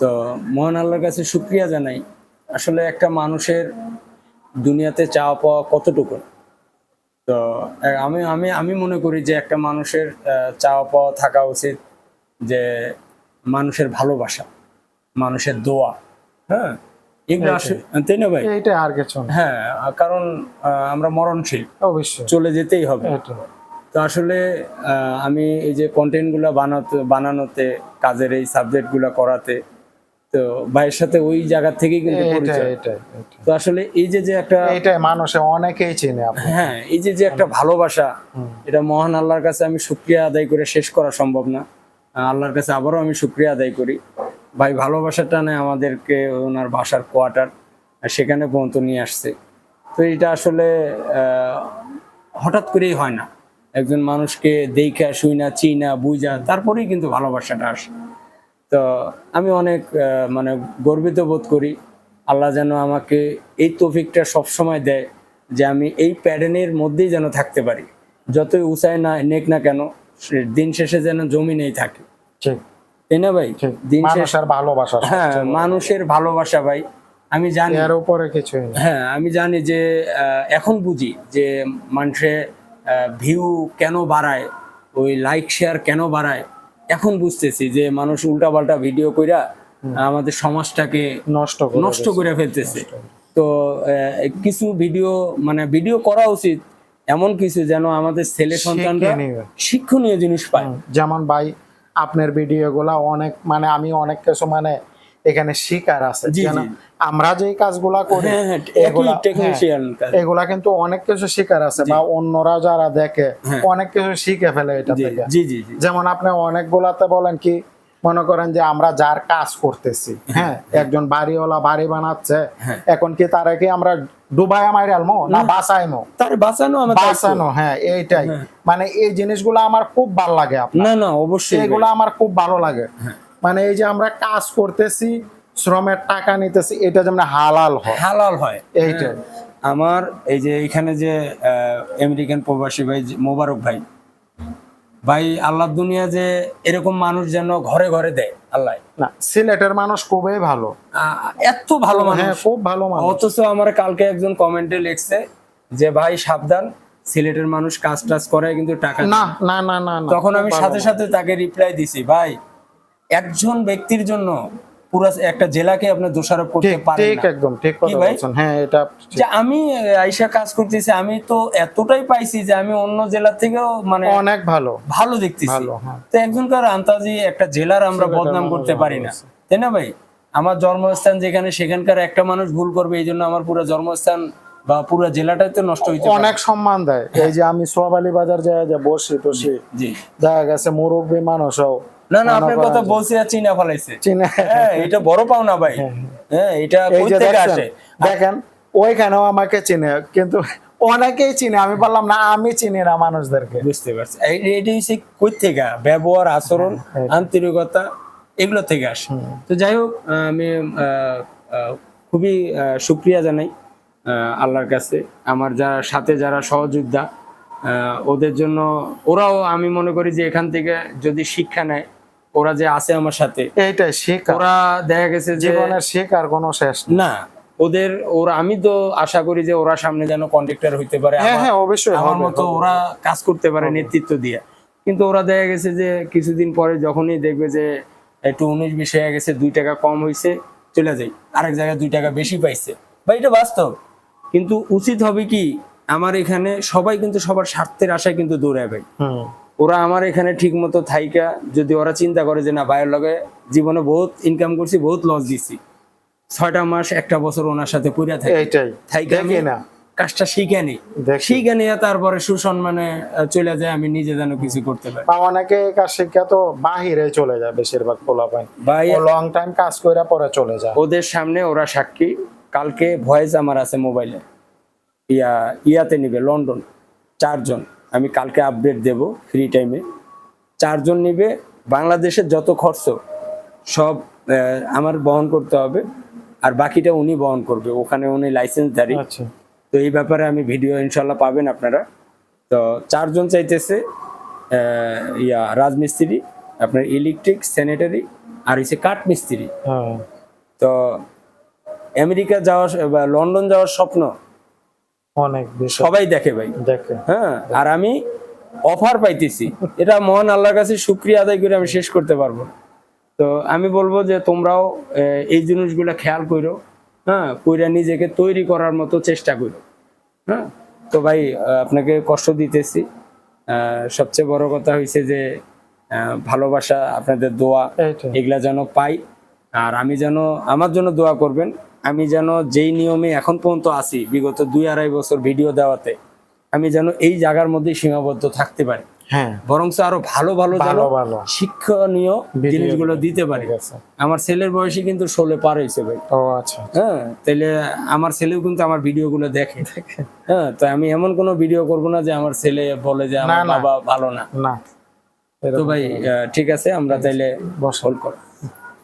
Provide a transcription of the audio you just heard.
তো মহান আল্লাহর কাছে শুক্রিয়া জানাই। আসলে একটা মানুষের দুনিয়াতে চাওয়া পাওয়া কতটুকু? তো আমি আমি আমি মনে করি যে একটা মানুষের চাওয়া পাওয়া থাকা উচিত যে মানুষের ভালোবাসা মানুষের দোয়া হ্যাঁ? এগুলো তাই না ভাই? এইটা আর কিছু হ্যাঁ কারণ আমরা মরণশীল। অবশ্যই। চলে যেতেই হবে। তো আসলে আহ, আমি এই যে কন্টেন্টগুলো বানাতে বানানোতে কাজের এই সাবজেক্টগুলো করাতে তো ভাইয়ের সাথে ওই জায়গা থেকেই কিন্তু পরিচয়। তো আসলে এই যে যে একটা এইটাই মানুষে অনেকেই চিনে হ্যাঁ এই যে যে একটা ভালোবাসা এটা মহান আল্লাহর কাছে আমি শুক্রিয়া আদায় করে শেষ করা সম্ভব না। আল্লাহর কাছে আবারও আমি শুক্রিয়া আদায় করি। ভাই ভালোবাসাটা নেই আমাদেরকে ওনার বাসার কোয়ার্টার সেখানে পর্যন্ত নিয়ে আসছে। তো এটা আসলে আহ, হঠাৎ করেই হয় না। একজন মানুষকে দেখা শুই না চিনা বুঝা তারপরেই কিন্তু ভালোবাসাটা আসে। তো আমি অনেক মানে গর্বিত বোধ করি। আল্লাহ যেন আমাকে এই তৌফিকটা সবসময় দেয় যে আমি এই প্যাডেনের মধ্যেই যেন থাকতে পারি। যতই উঁচায় না নেক না কেন দিন শেষে যেন জমিনেই থাকে। ঠিক। তাই না ভাই? দিন শেষে ভালোবাসা হ্যাঁ মানুষের ভালোবাসা ভাই। আমি জানি এর উপরে কিছুই না। হ্যাঁ আমি জানি যে আহ, এখন বুঝি যে মানুষে ভিউ কেন বাড়ায় ওই লাইক শেয়ার কেন বাড়ায়। এখন বুঝতেছি যে মানুষ উল্টাপাল্টা ভিডিও কইরা আমাদের সমাজটাকে নষ্ট নষ্ট করে ফেলতেছে। তো কিছু ভিডিও মানে ভিডিও করা উচিত এমন কিছু যেন আমাদের ছেলে সন্তানরা শিক্ষণীয় জিনিস পায়। যেমন ভাই আপনার ভিডিও গুলা অনেক মানে আমি অনেক কিছু মানে এখানে শিকার আছে। আমরা যেই কাজগুলা করি হ্যাঁ হ্যাঁ এগুলা কিন্তু অনেক কিছু শিকার আছে বা অন্যরা যারা দেখে হ্যাঁ। অনেক কিছু শিখে ফেলে এটা থেকে। যেমন আপনি অনেকগুলাতে বলেন কি মনে করেন যে আমরা যার কাজ করতেছি হ্যাঁ একজন বাড়িওয়ালা বাড়ি বানাচ্ছে হ্যাঁ। এখন কি তারা কি আমরা ডুবাই মাইরালমো না বাঁচাইমো? তার বাঁচানো বাঁচানো হ্যাঁ এইটাই। মানে এই জিনিসগুলো আমার খুব ভালো লাগে না না অবশ্যই। এগুলো আমার খুব ভালো লাগে। মানে এই যে আমরা কাজ করতেছি শ্রমের টাকা নিতেছি এটা যেমন হালাল হয়। হালাল হয়। এইটাই আমার এই যে এখানে যে আমেরিকান প্রবাসী ভাই মোবারক ভাই। ভাই আল্লাহ দুনিয়া যে এরকম মানুষ যেন ঘরে ঘরে দেয় আল্লাহ। না সিলেটের মানুষ খুবই ভালো। এত ভালো মানুষ। হ্যাঁ খুব ভালো মানুষ। অথচ আমার কালকে একজন কমেন্টে লিখছে যে ভাই সাবধান সিলেটের মানুষ কাজ টাজ করে কিন্তু টাকা না না না না তখন আমি সাথে সাথে তাকে রিপ্লাই দিছি ভাই একজন ব্যক্তির জন্য পুরো একটা জেলাকে দোষারোপ করতে পারেন ঠিক একদম ঠিক কথা বলছেন। হ্যাঁ এটা যে আমি আইসা কাজ করতেছি আমি তো এতটাই পাইছি যে আমি অন্য জেলা থেকেও মানে অনেক ভালো। ভালো দেখতেছি। হ্যাঁ। তো একজনকার আন্তাজি একটা জেলার আমরা বদনাম করতে ভালো পারি না। তাই না ভাই? আমার জন্মস্থান যেখানে সেখানকার একটা মানুষ ভুল করবে এই জন্য আমার পুরো জন্মস্থান বা পুরো জেলাটাই তো নষ্ট হইতে পারে। অনেক সম্মান দেয়। এই যে আমি সোয়াবালি বাজার যায় যে বসি টসি দেখা গেছে মুরব্বী মানুষও না না আপনার কথা বলছি আর চিনা ফলাইছে। চিনে। হ্যাঁ এটা বড় পাওনা ভাই। হ্যাঁ এটা কই থেকে আসে? দেখেন ওইখানেও আমাকে চিনে কিন্তু অনেকেই চিনে আমি বললাম না আমি চিনি না মানুষদেরকে। বুঝতে পারছি। এটি হচ্ছে কই থেকে ব্যবহার আচরণ হ্যাঁ, আন্তরিকতা এগুলো থেকে আসে। তো যাই হোক আমি খুবই আহ, শুক্রিয়া জানাই আল্লাহর কাছে। আমার যারা সাথে যারা সহযোদ্ধা আহ, ওদের জন্য ওরাও আমি মনে করি যে এখান থেকে যদি শিক্ষা নেয় ওরা যে আছে আমার সাথে এইটাই শেখ ওরা দেখা গেছে যে শেখ আর কোনো শেষ না ওদের ওরা আমি তো আশা করি যে ওরা সামনে যেন কন্ট্রাক্টর হইতে পারে। হ্যাঁ হ্যাঁ অবশ্যই আমার মতো ওরা কাজ করতে পারে নেতৃত্ব দিয়ে। কিন্তু ওরা দেখা গেছে যে কিছুদিন পরে যখনই দেখবে যে একটু উনিশ বিশ হয়ে গেছে দুই টাকা কম হয়েছে চলে যাই আরেক জায়গায় দুই টাকা বেশি পাইছে। বা এটা বাস্তব। কিন্তু উচিত হবে কি আমার এখানে সবাই কিন্তু সবার স্বার্থের আশায় কিন্তু দৌড়ায় ভাই। হুম। ওরা আমার এখানে ঠিক মতো থাইকা যদি ওরা চিন্তা করে যে না ভাইয়ের লগে জীবনে বহুত ইনকাম করছি বহুত লস দিছি। ছয়টা মাস একটা বছর ওনার সাথে পুরা থাকে। না। কাজটা শিখে নি। শিখে নিয়ে তারপরে সুসম্মানে চলে যায় আমি নিজে যেন কিছু করতে পারি। বা অনেকে কাজ তো বাহিরে চলে যায় বেশিরভাগ লং টাইম কাজ করে পরে চলে যায়। ওদের সামনে ওরা সাক্ষী। কালকে ভয়েস আমার আছে মোবাইলে। ইয়া ইয়াতে নিবে লন্ডন চারজন। আমি কালকে আপডেট দেব ফ্রি টাইমে চারজন নিবে বাংলাদেশের যত খরচ সব আমার বহন করতে হবে আর বাকিটা উনি বহন করবে ওখানে উনি লাইসেন্সধারী আচ্ছা। তো এই ব্যাপারে আমি ভিডিও ইনশাল্লাহ পাবেন আপনারা। তো চারজন চাইতেছে ইয়া রাজমিস্ত্রি আপনার ইলেকট্রিক স্যানিটারি আর হচ্ছে কাঠ মিস্ত্রি হ্যাঁ। তো আমেরিকা যাওয়ার বা লন্ডন যাওয়ার স্বপ্ন অনেক সবাই দেখে ভাই। দেখে। হ্যাঁ আর আমি অফার পাইতেছি। এটা মহান আল্লাহর কাছে শুক্রিয়া আদায় করে আমি শেষ করতে পারব। তো আমি বলব যে তোমরাও এই জিনিসগুলো খেয়াল করো হ্যাঁ কইরা নিজেকে তৈরি করার মতো চেষ্টা করো হ্যাঁ তো ভাই আপনাকে কষ্ট দিতেছি। সবচেয়ে বড় কথা হয়েছে যে ভালোবাসা আপনাদের দোয়া এগুলা যেন পাই। আর আমি যেন আমার জন্য দোয়া করবেন আমি যেন যেই নিয়মে এখন পর্যন্ত আছি বিগত দুই আড়াই বছর ভিডিও দেওয়াতে আমি যেন এই জায়গার মধ্যে সীমাবদ্ধ থাকতে পারি। হ্যাঁ। আরও ভালো ভালো ভালো ভালো। শিক্ষণীয় জিনিসগুলো দিতে পারি। আমার ছেলের বয়সী কিন্তু ষোলো পার হয়েছে ভাই। ও আচ্ছা হ্যাঁ তাহলে আমার ছেলেও কিন্তু আমার ভিডিওগুলো দেখে। হ্যাঁ তো আমি এমন কোনো ভিডিও করব না যে আমার ছেলে বলে যে আমার। বাবা ভালো না। না। তো ভাই ঠিক আছে আমরা তাইলে বসো। হোল্ড করো।